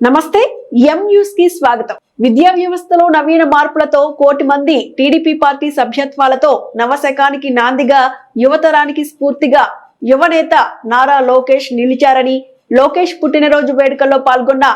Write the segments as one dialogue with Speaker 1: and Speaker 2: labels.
Speaker 1: నమస్తే ఎం న్యూస్కి స్వాగతం. విద్యా వ్యవస్థలో నవీన మార్పులతో కోటి మంది టీడీపీ పార్టీ సభ్యత్వాలతో నవశకానికి నాందిగా యువతరానికి స్ఫూర్తిగా యువనేత నారా లోకేష్ నిలిచారని లోకేష్ పుట్టినరోజు వేడుకల్లో పాల్గొన్న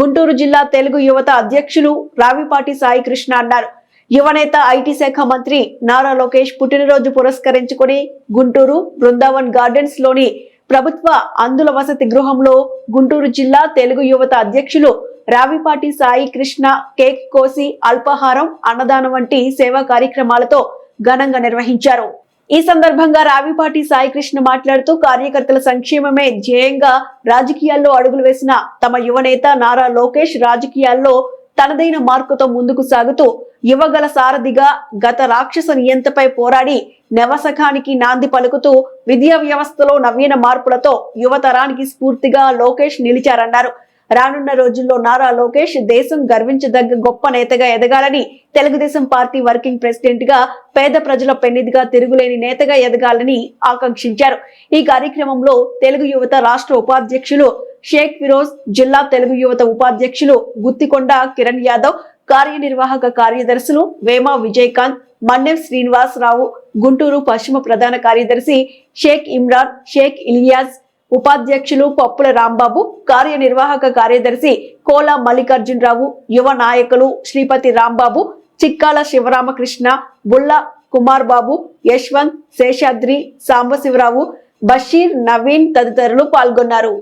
Speaker 1: గుంటూరు జిల్లా తెలుగు యువత అధ్యక్షులు రావిపాటి సాయి కృష్ణ అన్నారు. యువనేత ఐటీ శాఖ మంత్రి నారా లోకేష్ పుట్టినరోజు పురస్కరించుకొని గుంటూరు బృందావన్ గార్డెన్స్లోని ప్రభుత్వ అందుల వసతి గృహంలో గుంటూరు జిల్లా తెలుగు యువత అధ్యక్షులు రావిపాటి సాయి కృష్ణ కేక్ కోసి అల్పాహారం అన్నదానం వంటి సేవా కార్యక్రమాలతో ఘనంగా నిర్వహించారు. ఈ సందర్భంగా రావిపాటి సాయి కృష్ణ మాట్లాడుతూ కార్యకర్తల సంక్షేమమే ధ్యేయంగా రాజకీయాల్లో అడుగులు వేసిన తమ యువనేత నారా లోకేష్ రాజకీయాల్లో తనదైన మార్కుతో ముందుకు సాగుతూ యువగల సారథిగా గత రాక్షస నియంతపై పోరాడి నవసఖానికి నాంది పలుకుతూ విద్యా వ్యవస్థలో నవీన మార్పులతో యువతరానికి స్ఫూర్తిగా లోకేష్ నిలిచారన్నారు. రానున్న రోజుల్లో నారా లోకేష్ దేశం గర్వించదగ్గ గొప్ప నేతగా ఎదగాలని తెలుగుదేశం పార్టీ వర్కింగ్ ప్రెసిడెంట్గా పేద ప్రజల పెన్నిదిగా తిరుగులేని నేతగా ఎదగాలని ఆకాంక్షించారు. ఈ కార్యక్రమంలో తెలుగు యువత రాష్ట్ర ఉపాధ్యక్షులు షేక్ ఫిరోజ్ జిల్లా తెలుగు యువత ఉపాధ్యక్షులు గుత్తికొండ కిరణ్ యాదవ్ కార్యనిర్వాహక కార్యదర్శులు వేమ విజయకాంత్ మన్నెం శ్రీనివాసరావు గుంటూరు పశ్చిమ ప్రధాన కార్యదర్శి షేక్ ఇమ్రాన్ షేక్ ఇలియాస్ ఉపాధ్యక్షులు పప్పుల రాంబాబు కార్యనిర్వాహక కార్యదర్శి కోల మల్లికార్జునరావు యువ నాయకులు శ్రీపతి రాంబాబు చిక్కాల శివరామకృష్ణ బుల్ల కుమార్ బాబు యశ్వంత్ శేషాద్రి సాంబశివరావు బషీర్ నవీన్ తదితరులు పాల్గొన్నారు.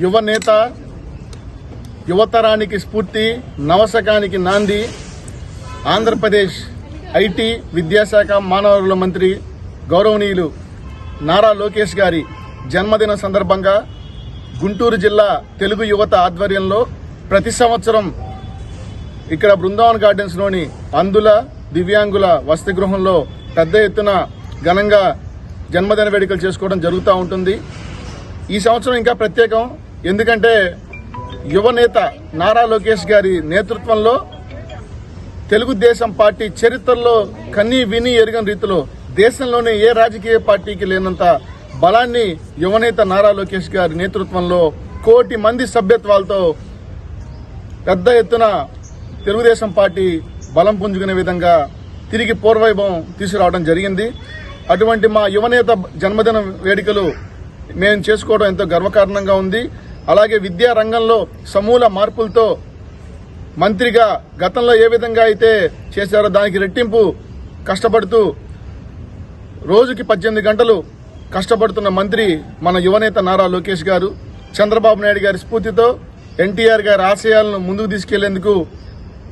Speaker 2: యువనేత యువతరానికి స్ఫూర్తి నవశకానికి నాంది ఆంధ్రప్రదేశ్ ఐటీ విద్యాశాఖ మానవరుల మంత్రి గౌరవనీయులు నారా లోకేష్ గారి జన్మదిన సందర్భంగా గుంటూరు జిల్లా తెలుగు యువత ఆధ్వర్యంలో ప్రతి సంవత్సరం ఇక్కడ బృందావన్ గార్డెన్స్లోని అందుల దివ్యాంగుల వసతి గృహంలో పెద్ద ఎత్తున ఘనంగా జన్మదిన వేడుకలు చేసుకోవడం జరుగుతూ ఉంటుంది. ఈ సంవత్సరం ఇంకా ప్రత్యేకం. ఎందుకంటే యువనేత నారా లోకేష్ గారి నేతృత్వంలో తెలుగుదేశం పార్టీ చరిత్రలో కన్నీ విని ఎరగని రీతిలో దేశంలోనే ఏ రాజకీయ పార్టీకి లేనంత బలాన్ని యువనేత నారా లోకేష్ గారి నేతృత్వంలో కోటి మంది సభ్యత్వాలతో పెద్ద ఎత్తున తెలుగుదేశం పార్టీ బలం పుంజుకునే విధంగా తిరిగి పూర్వవైభవం తీసుకురావడం జరిగింది. అటువంటి మా యువనేత జన్మదిన వేడుకలు మేము చేసుకోవడం ఎంతో గర్వకారణంగా ఉంది. అలాగే విద్యా రంగంలో సమూల మార్పులతో మంత్రిగా గతంలో ఏ విధంగా అయితే చేశారో దానికి రెట్టింపు కష్టపడుతూ రోజుకి పద్దెనిమిది గంటలు కష్టపడుతున్న మంత్రి మన యువనేత నారా లోకేష్ గారు చంద్రబాబు నాయుడు గారి స్ఫూర్తితో ఎన్టీఆర్ గారి ఆశయాలను ముందుకు తీసుకెళ్ళేందుకు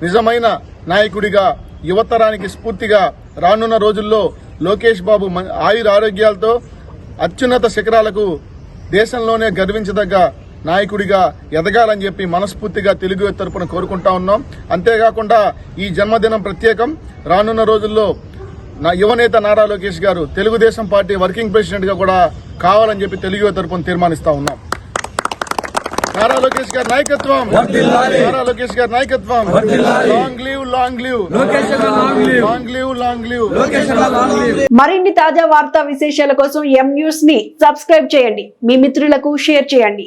Speaker 2: నిజమైన నాయకుడిగా యువతరానికి స్ఫూర్తిగా రానున్న రోజుల్లో లోకేష్ బాబు మ- ఆయుర ఆరోగ్యాలతో అత్యున్నత శిఖరాలకు దేశంలోనే గర్వించదగ్గ నాయకుడిగా ఎదగాలని చెప్పి మనస్ఫూర్తిగా తెలుగు తరపున కోరుకుంటా ఉన్నాం. అంతేకాకుండా ఈ జన్మదినం ప్రత్యేకం. రానున్న రోజుల్లో నా యువనేత నారా లోకేష్ గారు తెలుగుదేశం పార్టీ వర్కింగ్ ప్రెసిడెంట్గా కూడా కావాలని చెప్పి తెలుగు తరపున తీర్మానిస్తా ఉన్నాం. నారా లోకేష్ గారి నాయకత్వం. నారా లోకేష్ గారి నాయకత్వం. Long leave long leave long leave long leave
Speaker 1: మరిన్ని తాజా వార్తా విశేషాల కోసం ఎం న్యూస్ని సబ్స్క్రైబ్ చేయండి. మీ మిత్రులకు షేర్ చేయండి.